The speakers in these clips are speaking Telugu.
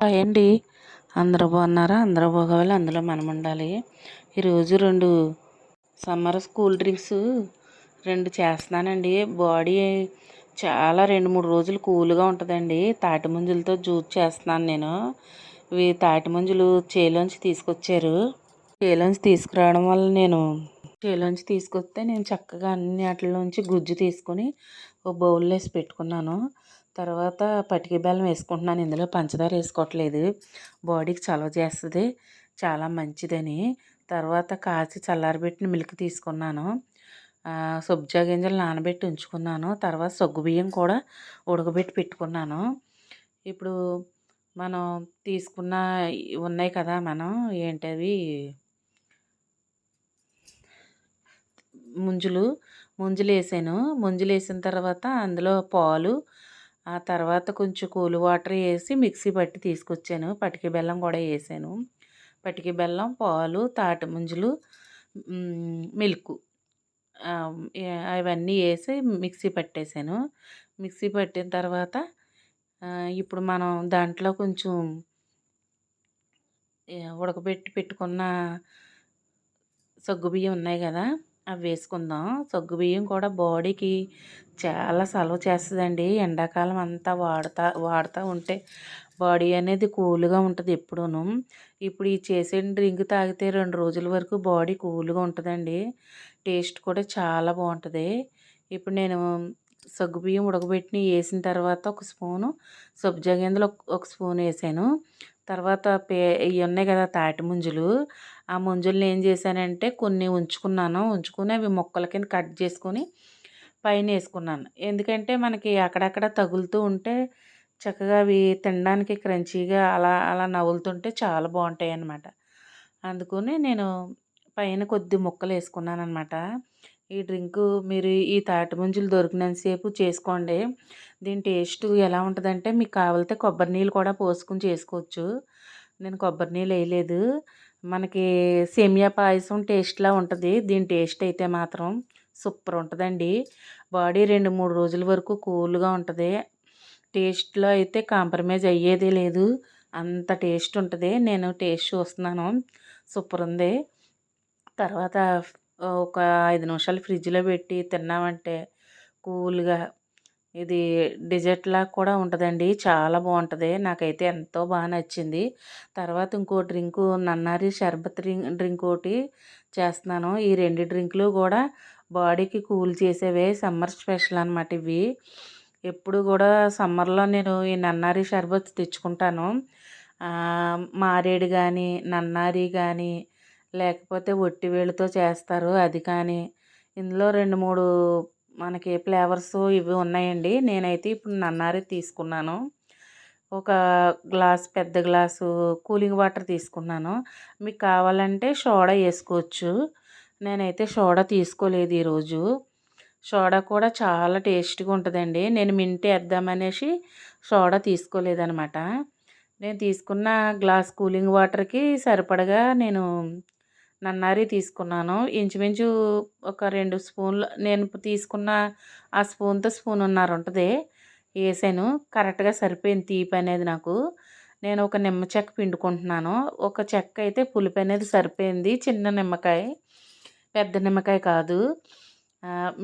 హాయ్ అండి అందరూ బాగున్నారా? అందరూ బాగోవాలి? అందులో మనం ఉండాలి ఈరోజు రెండు సమ్మర్ కూల్ డ్రింక్స్ రెండు చేస్తున్నానండి. బాడీ చాలా రెండు మూడు రోజులు కూల్గా ఉంటుందండి. తాటి ముంజలతో జ్యూస్ చేస్తున్నాను నేను. ఇవి తాటి ముంజలు చేలోంచి తీసుకొచ్చారు. చేలోంచి తీసుకురావడం వల్ల నేను చేలోంచి తీసుకొస్తే నేను చక్కగా అన్ని వాటిలోంచి గుజ్జు తీసుకొని ఒక బౌల్లో వేసి పెట్టుకున్నాను. తర్వాత పటికి బెల్లం వేసుకుంటున్నాను. ఇందులో పంచదార వేసుకోవట్లేదు. బాడీకి చలవ చేస్తుంది. చాలా మంచిదని. తర్వాత కాచి చల్లారబెట్టిన మిల్క్ తీసుకున్నాను. సబ్జా గింజలు నానబెట్టి ఉంచుకున్నాను. తర్వాత సగ్గు బియ్యం కూడా ఉడకబెట్టి పెట్టుకున్నాను. ఇప్పుడు మనం తీసుకున్న ఉన్నాయి కదా మనం ఏంటవి? ముంజులు. ముంజులు వేసాను. ముంజులు వేసిన తర్వాత అందులో పాలు ఆ తర్వాత కొంచెం కూల్ వాటర్ వేసి మిక్సీ పట్టి తీసుకొచ్చాను. పటికి బెల్లం కూడా వేసాను. పటికి బెల్లం పాలు తాటి ముంజులు మిల్క్ అవన్నీ వేసి మిక్సీ పట్టేసాను. మిక్సీ పట్టిన తర్వాత ఇప్పుడు మనం దాంట్లో కొంచెం ఉడకబెట్టి పెట్టుకున్న సగ్గుబియ్యం ఉన్నాయి కదా అవి వేసుకుందాం. సగ్గుబియ్యం కూడా బాడీకి చాలా సలవ చేస్తుందండి. ఎండాకాలం అంతా వాడుతా వాడుతూ ఉంటే బాడీ అనేది కూల్గా ఉంటుంది ఎప్పుడూను. ఇప్పుడు ఈ చేసిన డ్రింక్ తాగితే రెండు రోజుల వరకు బాడీ కూల్గా ఉంటుందండి. టేస్ట్ కూడా చాలా బాగుంటుంది. ఇప్పుడు నేను సగ్గుబియ్యం ఉడకబెట్టి వేసిన తర్వాత ఒక స్పూను సబ్జా గింజలు ఒక స్పూన్ వేసాను. తర్వాత పే ఇవి ఉన్నాయి కదా తాటి ముంజలు. ఆ మంజుల్ని ఏం చేశానంటే కొన్ని ఉంచుకున్నాను. ఉంచుకుని అవి మొక్కల కింద కట్ చేసుకొని పైన వేసుకున్నాను. ఎందుకంటే మనకి అక్కడక్కడ తగులుతూ ఉంటే చక్కగా అవి తినడానికి క్రంచీగా అలా అలా నవ్వులుతుంటే చాలా బాగుంటాయి అన్నమాట అందుకని నేను పైన కొద్ది ముక్కలు వేసుకున్నాను అనమాట ఈ డ్రింకు మీరు ఈ తాటి ముంజులు దొరికినంతసేపు చేసుకోండి. దీని టేస్ట్ ఎలా ఉంటుందంటే మీకు కావాలితే కొబ్బరి నీళ్ళు కూడా పోసుకుని చేసుకోవచ్చు. నేను కొబ్బరి నీళ్ళు వేయలేదు. మనకి సేమియా పాయసం టేస్ట్లా ఉంటుంది. దీని టేస్ట్ అయితే మాత్రం సూపర్ ఉంటుందండి. బాడీ రెండు మూడు రోజుల వరకు కూల్గా ఉంటుంది. టేస్ట్లో అయితే కాంప్రమైజ్ అయ్యేది లేదు. అంత టేస్ట్ ఉంటుంది. నేను టేస్ట్ చూస్తున్నాను. సూపర్ ఉంది. తర్వాత ఒక ఐదు నిమిషాలు ఫ్రిడ్జ్లో పెట్టి తిన్నామంటే కూల్గా ఇది డిజర్ట్లా కూడా ఉంటుందండి. చాలా బాగుంటుంది. నాకైతే ఎంతో బాగా నచ్చింది. తర్వాత ఇంకో డ్రింకు నన్నారి షర్బత్ డ్రింక్ డ్రింక్ ఒకటి చేస్తున్నాను. ఈ రెండు డ్రింకులు కూడా బాడీకి కూల్ చేసేవే సమ్మర్ స్పెషల్ అనమాట ఇవి. ఎప్పుడు కూడా సమ్మర్లో నేను ఈ నన్నారి షర్బత్ తెచ్చుకుంటాను. మారేడు కానీ నన్నారి కానీ లేకపోతే ఒట్టి వేలుతో చేస్తారు. అది కానీ ఇందులో రెండు మూడు మనకి ఫ్లేవర్స్ ఇవి ఉన్నాయండి. నేనైతే ఇప్పుడు నన్నారి తీసుకున్నాను. ఒక గ్లాస్ పెద్ద గ్లాసు కూలింగ్ వాటర్ తీసుకున్నాను. మీకు కావాలంటే సోడా వేసుకోవచ్చు. నేనైతే సోడా తీసుకోలేదు ఈరోజు సోడా కూడా చాలా టేస్ట్గా ఉంటుందండి. నేను మింట్ వేద్దామనేసి సోడా తీసుకోలేదనమాట. నేను తీసుకున్న గ్లాస్ కూలింగ్ వాటర్కి సరిపడగా నేను నన్నారి తీసుకున్నాను. ఇంచుమించు ఒక రెండు స్పూన్లు నేను తీసుకున్న ఆ స్పూన్తో స్పూన్ ఉన్నారు ఉంటుంది. వేసాను కరెక్ట్గా సరిపోయింది తీపి అనేది నాకు. నేను ఒక నిమ్మ చెక్క పిండుకుంటున్నాను. ఒక చెక్క అయితే పులుపు అనేది సరిపోయింది. చిన్న నిమ్మకాయ. పెద్ద నిమ్మకాయ కాదు.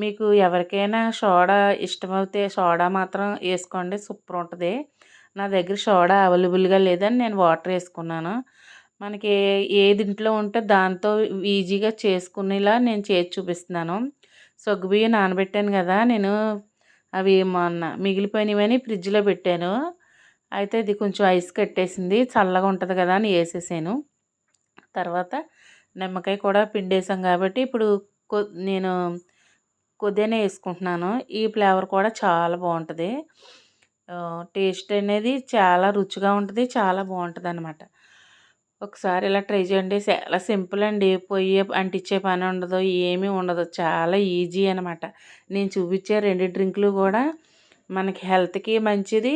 మీకు ఎవరికైనా సోడా ఇష్టమైతే సోడా మాత్రం వేసుకోండి. సూపర్ ఉంటుంది. నా దగ్గర సోడా అవైలబుల్గా లేదని నేను వాటర్ వేసుకున్నాను. మనకి ఏది ఇంట్లో ఉంటే దాంతో ఈజీగా చేసుకునేలా నేను చేసి చూపిస్తున్నాను. సగ్గుబియ్యం నానబెట్టాను కదా నేను అవి మొన్న మిగిలిపోయినవని ఫ్రిడ్జ్లో పెట్టాను. అయితే ఇది కొంచెం ఐస్ కట్టేసింది చల్లగా ఉంటుంది కదా అని వేసేసాను. తర్వాత నిమ్మకాయ కూడా పిండేసాం కాబట్టి ఇప్పుడు నేను కొద్దిగానే వేసుకుంటున్నాను. ఈ ఫ్లేవర్ కూడా చాలా బాగుంటుంది. టేస్ట్ అనేది చాలా రుచిగా ఉంటుంది చాలా బాగుంటుంది అనమాట ఒకసారి ఇలా ట్రై చేయండి. చాలా సింపుల్ అండి. పొయ్యి అంటించే పని ఉండదు ఏమీ ఉండదు. చాలా ఈజీ అనమాట నేను చూపించే రెండు డ్రింకులు కూడా మనకి హెల్త్కి మంచిది.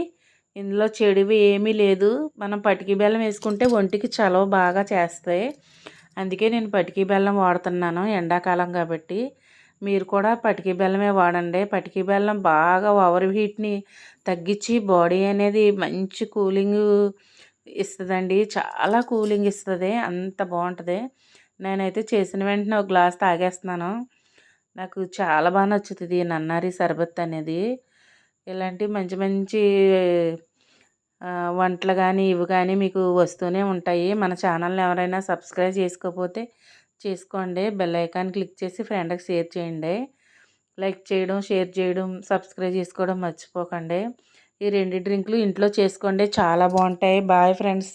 ఇందులో చెడువి ఏమీ లేదు. మనం పటికి బెల్లం వేసుకుంటే ఒంటికి చలవ బాగా చేస్తాయి. అందుకే నేను పటికి బెల్లం వాడుతున్నాను ఎండాకాలం కాబట్టి. మీరు కూడా పటికి బెల్లమే వాడండి. పటికి బెల్లం బాగా ఓవర్ హీట్ని తగ్గించి బాడీ అనేది మంచి కూలింగ్ ఇస్తుందండి. చాలా కూలింగ్ ఇస్తుంది. అంత బాగుంటుంది నేనైతే చేసిన వెంటనే ఒక గ్లాస్ తాగేస్తున్నాను. నాకు చాలా బాగా నచ్చుతుంది నన్నారి సర్బత్ అనేది. ఇలాంటి మంచి మంచి వంటలు కానీ ఇవి కానీ మీకు వస్తూనే ఉంటాయి. మన ఛానల్ని ఎవరైనా సబ్స్క్రైబ్ చేసుకోకపోతే చేసుకోండి. బెల్ ఐకాన్ క్లిక్ చేసి ఫ్రెండ్కి షేర్ చేయండి. లైక్ చేయడం షేర్ చేయడం సబ్స్క్రైబ్ చేసుకోవడం మర్చిపోకండి. ఈ రెండు డ్రింకులు ఇంట్లో చేసుకోండి. చాలా బాగుంటాయి. Bye friends.